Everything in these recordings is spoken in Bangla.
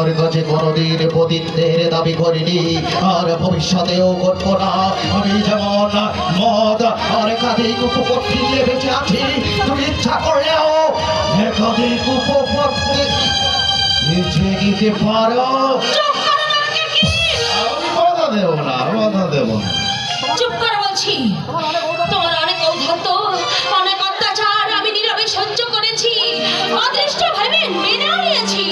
তোমার কাছে কোনোদিন পতিত্বের দাবি করিনি। আর ভবিষ্যতেও করব না। আমি যেমন মদ আর একাধিক উপপত্তি নিয়ে বেঁচে আছি তুমি ইচ্ছা করলেও একাধিক উপপত্তি বেঁচে নিতে পারো। বাধা দেবো না বাধা দেবো না। চুপ করে বলছি। তোমার অনেক ঔদ্ধত্য অনেক অত্যাচার আমি নীরবে সহ্য করেছি। অদৃষ্ট ভাবে মেনে নিয়েছি।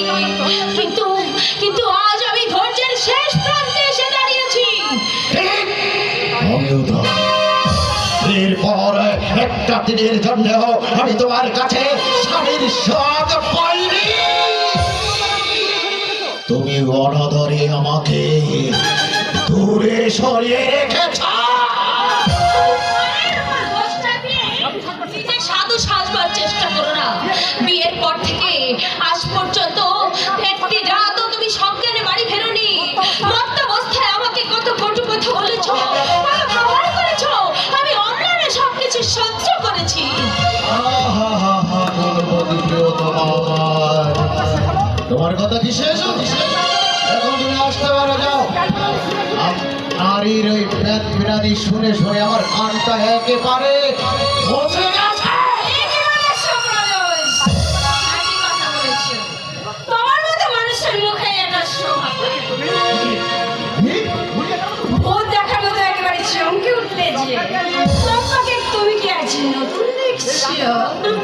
একটা জন্য আমি তোমার কাছে স্বামীর সব পাইনি তুমি অনদরে আমাকে দূরে সরিয়ে রেখেছ। তোমার কথা কি শেষ এখন তুমি আসতে পারো যাও। নারীর ওই প্যাত বিরাদি শুনে শুনে আমার কানটা একেবারে বসে গেছে। তুমি কি আছি নতুন দেখছ?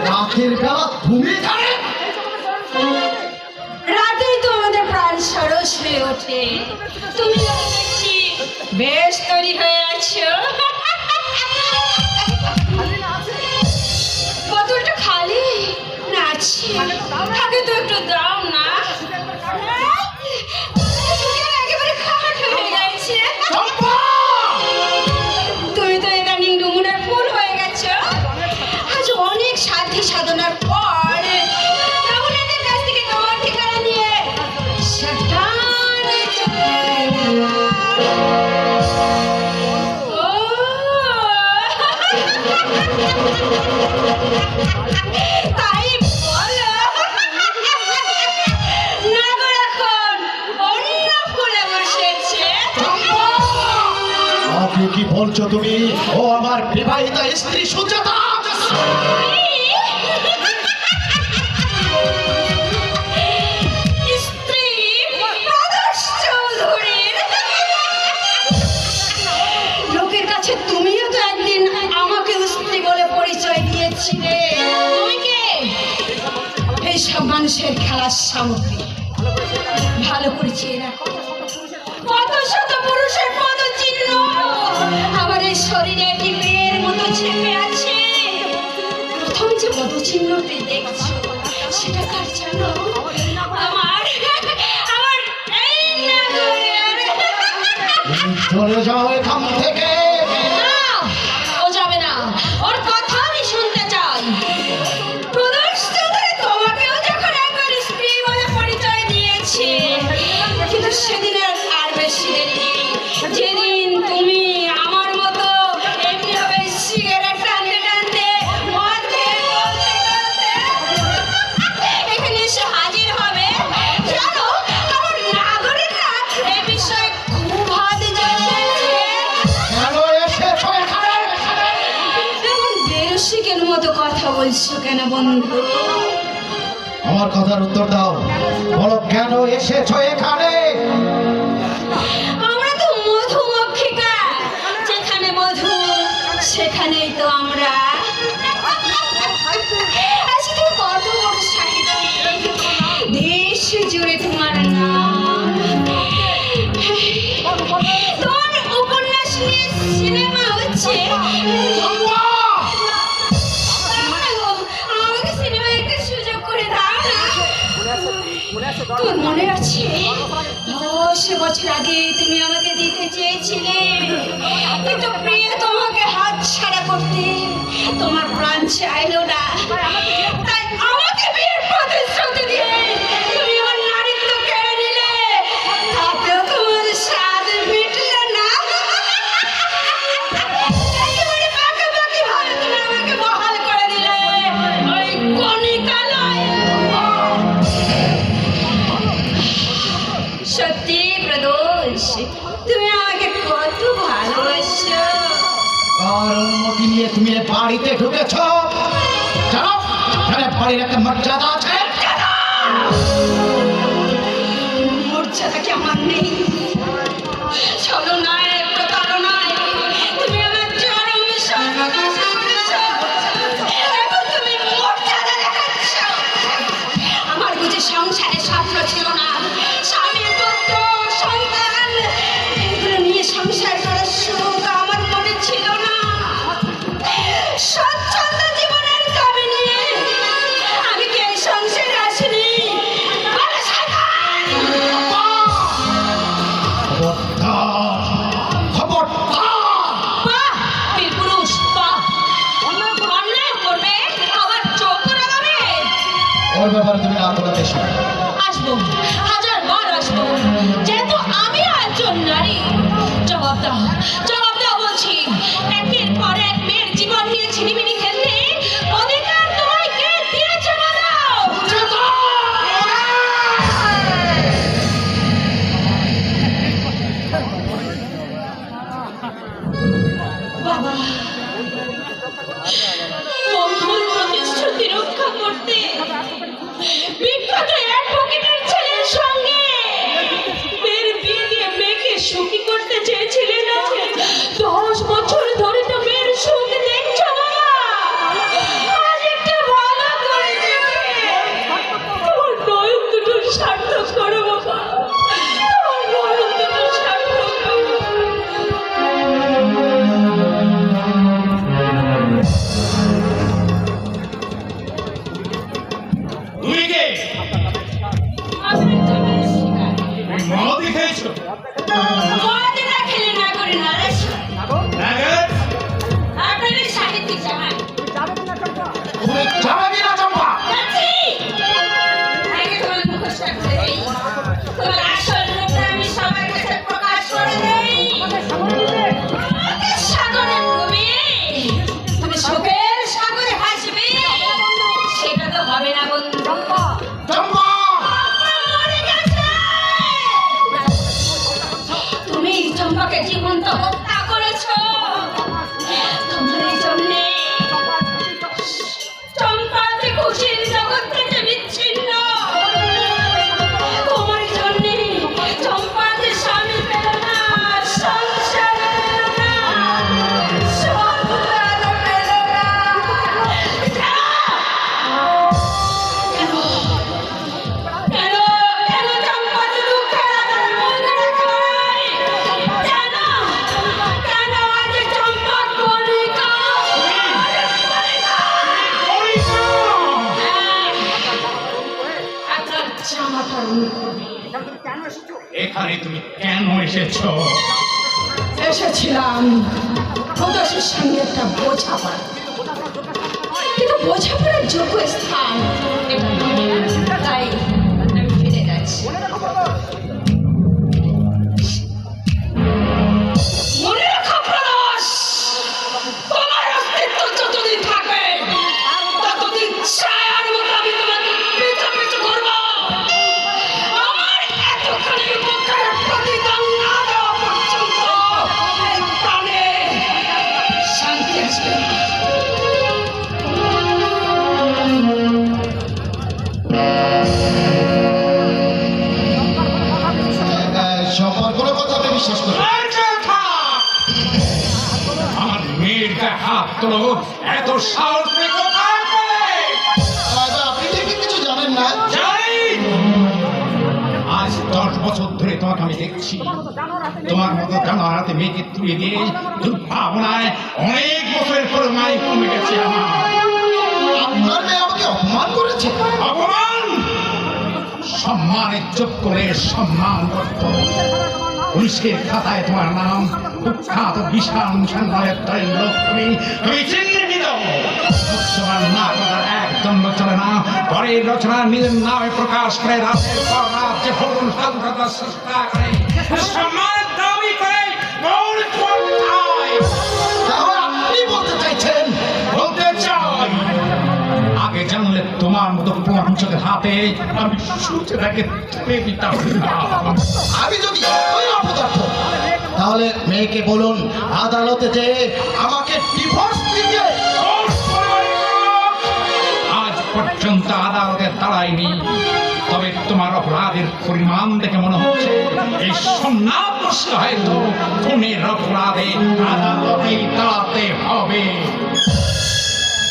রাতের বেলা তুমি জানে ওঠে। তুমি বেশ তৈরি হয়ে আছো? বোতলটা খালি? না আছে থাকে তো একটু দাও না। একেবারে খাট হয়ে গেছে। বলছো তুমি? ও আমার বিবাহিতা স্ত্রী সুজাতা। স্ত্রী আদর্শ চৌধুরীর। লোকের কাছে তুমিও তো একদিন আমাকে স্ত্রী বলে পরিচয় দিয়েছিলে। তুমি কে? মানুষের খেলার সামগ্রী। ভালো করে চেয়ে রাখো। প্রথম যে পদচিহ্নটি দেখছ? সেটা কার জানো? আমার আমার চলে যাও বলছো কেন বন্ধু? আমার কথার উত্তর দাও। বলো কেন এসেছ এখানে? আমরা তো মধুমক্ষিকা যেখানে মধু সেখানেই তো আমরা। আজকে কত বড় সাহিত্যিক দেশ জুড়ে তোমার নাম। মনে আছে? দশ বছর আগে তুমি আমাকে দিতে চেয়েছিলে। কিন্তু প্রিয় তোমাকে হাত ছাড়া করতে তোমার প্রাণ চাইলো না। আসো আসব, হাজার বার আসব। যেহেতু আমি একজন নারী, জবাব দাও জবাব দাও বলছি। একের পর এক মেয়ের জীবন নিয়ে ছিনিমিনি বাবা? বন্ধুর প্রতিশ্রুতি রক্ষা করতে Okay. কেন এসেছ? এসেছিলাম প্রকাশের সঙ্গে একটা বোঝাপড়া কিন্তু বোঝাপড়ার যোগ্য স্থান বিশ্বাস আমার মেয়ের গায়ে হাত তোলো এত সাহস নেই কিছু জানেন না? আজ দশ বছর ধরে তোমাকে আমি দেখছি। তোমার মতো জানো হাতে তুলে দিয়ে অনেক বছরের পর কমে গেছে আমার। আপনার মেয়ে অপমান সম্মানের চোখ করে সম্মান করতো। পুলিশের খাতায় তোমার নাম। কুখ্যাত বিশাল মুসলমানের দলের লক্ষ্মী। তুমি তুমি চিহ্নিত একদম চলে না। পরের রচনা নিজের নামে প্রকাশ করে রাতের সমাজ তাহলে তোমার মতো প্রহংসকের হাতে আমি সূর্যের আগে দিতাম আমি যদি তাহলে মেয়েকে বলুন আদালতে যে আমাকে ডিভোর্স দিতে। আজ পর্যন্ত আদালতে দাঁড়ায়নি। তবে তোমার অপরাধের পরিমাণ দেখে মনে হচ্ছে এই সন্ন্যাস হয়তো খুনের অপরাধে আদালতে দাঁড়াতে হবে।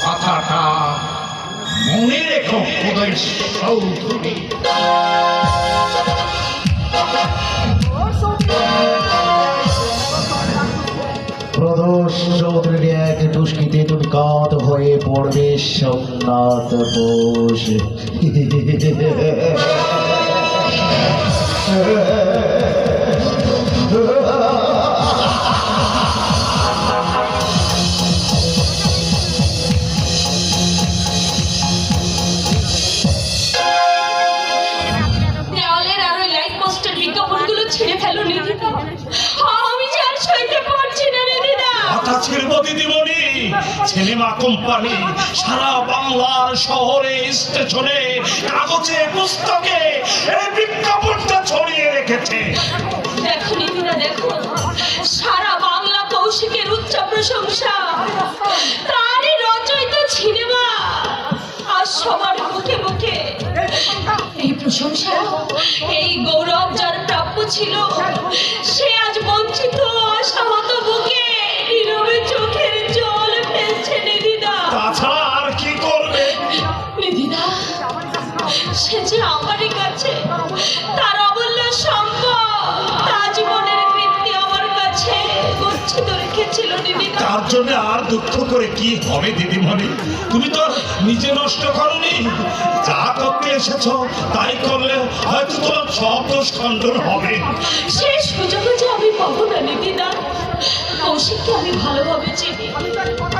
কথাটা মনে রেখো উদয় চৌধুরী প্রদোষ চৌধুরীর এক টুস্কিতে তুমি কাত হয়ে পড়বে সোমনাথ ছিল দিদিমণি সিনেমা কোম্পানি সারা বাংলার শহরে, স্টেশনে, কাগজে, পুস্তকে এই বিজ্ঞাপনটা ছড়িয়ে রেখেছে। দেখো দেখো। সারা বাংলা কৌশিকের উচ্চ প্রশংসা। তারই রচয়িত সিনেমা। আর সবার মুখে মুখে এই প্রশংসা, এই গৌরব যার প্রাপ্য ছিল, সে আজ বঞ্চিত অসহত বুকে নীরবে চোখের জল ফেলছে নিদিদা তাছাড়া আর কি করবে? নিদিদা সে যে আমারই কাছে তার অমূল্য সম্পদ তা জীবনের কীর্তি আমার কাছে গচ্ছিত রেখেছিল নিদিদা তার জন্য আর দুঃখ করে কি হবে দিদিমণি? তুমি তো নিজে নষ্ট করনি। যা করতে এসেছ তাই করলে হয়তো তোমার সব দোষ খণ্ডন হবে। সে সুযোগ যে আমি পাবো না নিদিদা কৌশিককে আমি ভালোভাবে চিনি। আমি তাকে কথা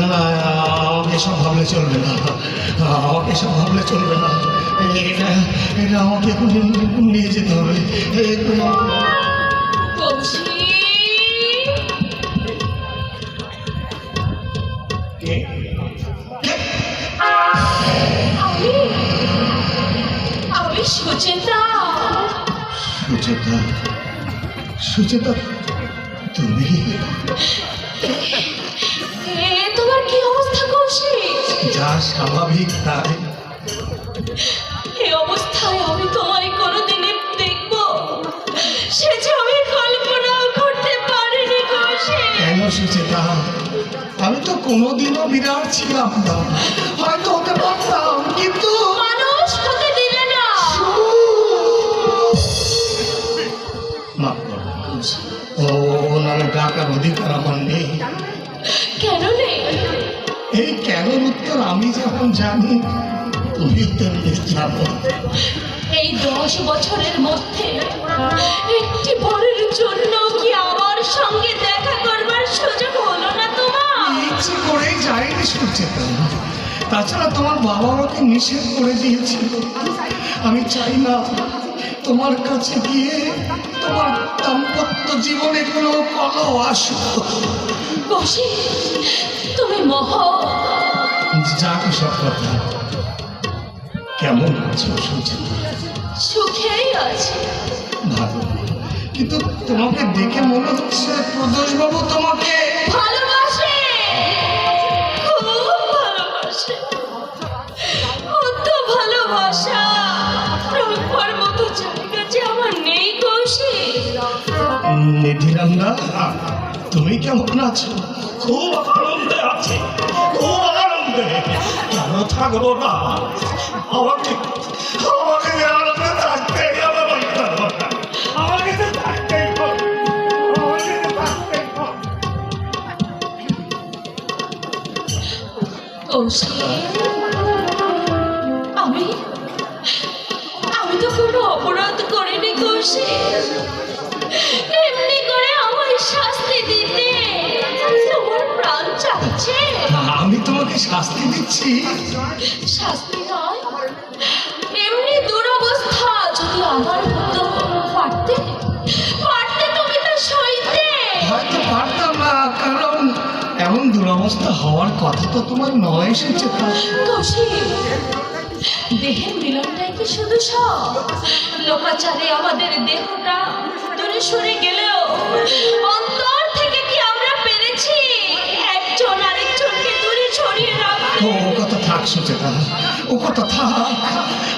না এসব ভাবলে চলবে না। আমাকে এসব ভাবলে চলবে না। এটা এটা আমাকে এখন নিয়ে যেতে হবে। সুচেতা। সুচেতা। সুচেতা স্বাভাবিক তাই এই অবস্থায় আমি তোমায় কোনোদিনই দেখব। সে যে আমি কল্পনাও করতে পারিনি কেন সুচেতা আমি তো কোনোদিনও বিরাট ছিলাম না। হয়তো হতে পারতাম কিন্তু মানুষ হতে দিলে না। ও নামে ডাকার অধিকার আমার নেই। কেন নেই? এই কেনর উত্তর আমি যখন জানি তুমি তেমনি জানো এই দশ বছরের মধ্যে একটি বরের জন্য কি আমার সঙ্গে দেখা করবার সুযোগ হলো না তোমার? ইচ্ছে করেই যাইনি সুচেতন। তাছাড়া তোমার বাবা আমাকে নিষেধ করে দিয়েছিল। আমি চাই না তোমার কাছে গিয়ে তোমার দাম্পত্য জীবনে কোনো কল আসুক বসে তুমি মহ। যাক সব কথা। কেমন আছো সুচেতন সুখেই আছে। ভালো। কিন্তু তোমাকে দেখে মনে হচ্ছে প্রদোষবাবু তোমাকে ভালোবাসে নিধিরান্না তুমি কেমন আছো? খুব আনন্দে আছি। খুব আনন্দে। কেন থাকব না? আমাকে আমাকে হয়তো পারতাম না কারণ এমন দুরবস্থা হওয়ার কথা তো তোমার নয় এসেছে দেহের মিলনটাই কি শুধু সব? লোকাচারে আমাদের দেহটা দূরে সরে গেলেও অন্তর থেকে কি আমরা পেরেছি? একজন আরেকজনকে দূরে ছড়িয়ে রাখতে। ও কথা থাক সুচেতা। ও কথা থাক।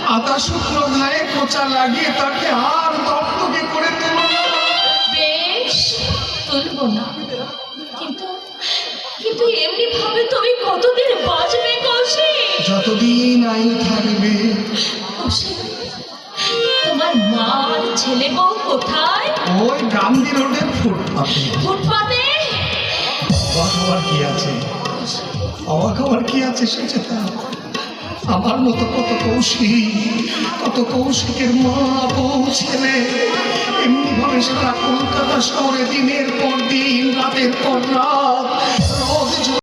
আদা শুকনো গায়ে কোচা লাগিয়ে তাকে আর দপ্তকে তুলবো না। কিন্তু কিন্তু এমনি ভাবে তুমি কতদিন বাঁচবে কৌশিক? যতদিন আইন থাকবে। তোমার মার ছেলে বউ কোথায়? ওই গান্ধী রোডের ফুটপাতে। ফুটপাতে? অবাক হওয়ার কি আছে? অবাক হওয়ার কি আছে সুচেতা আমার মতো কত কৌশিক, কত কৌশিকের মা বউ, ছেলে। এমনি ভাবে সারা কলকাতা শহরে দিনের পর দিন, রাতের পর রাত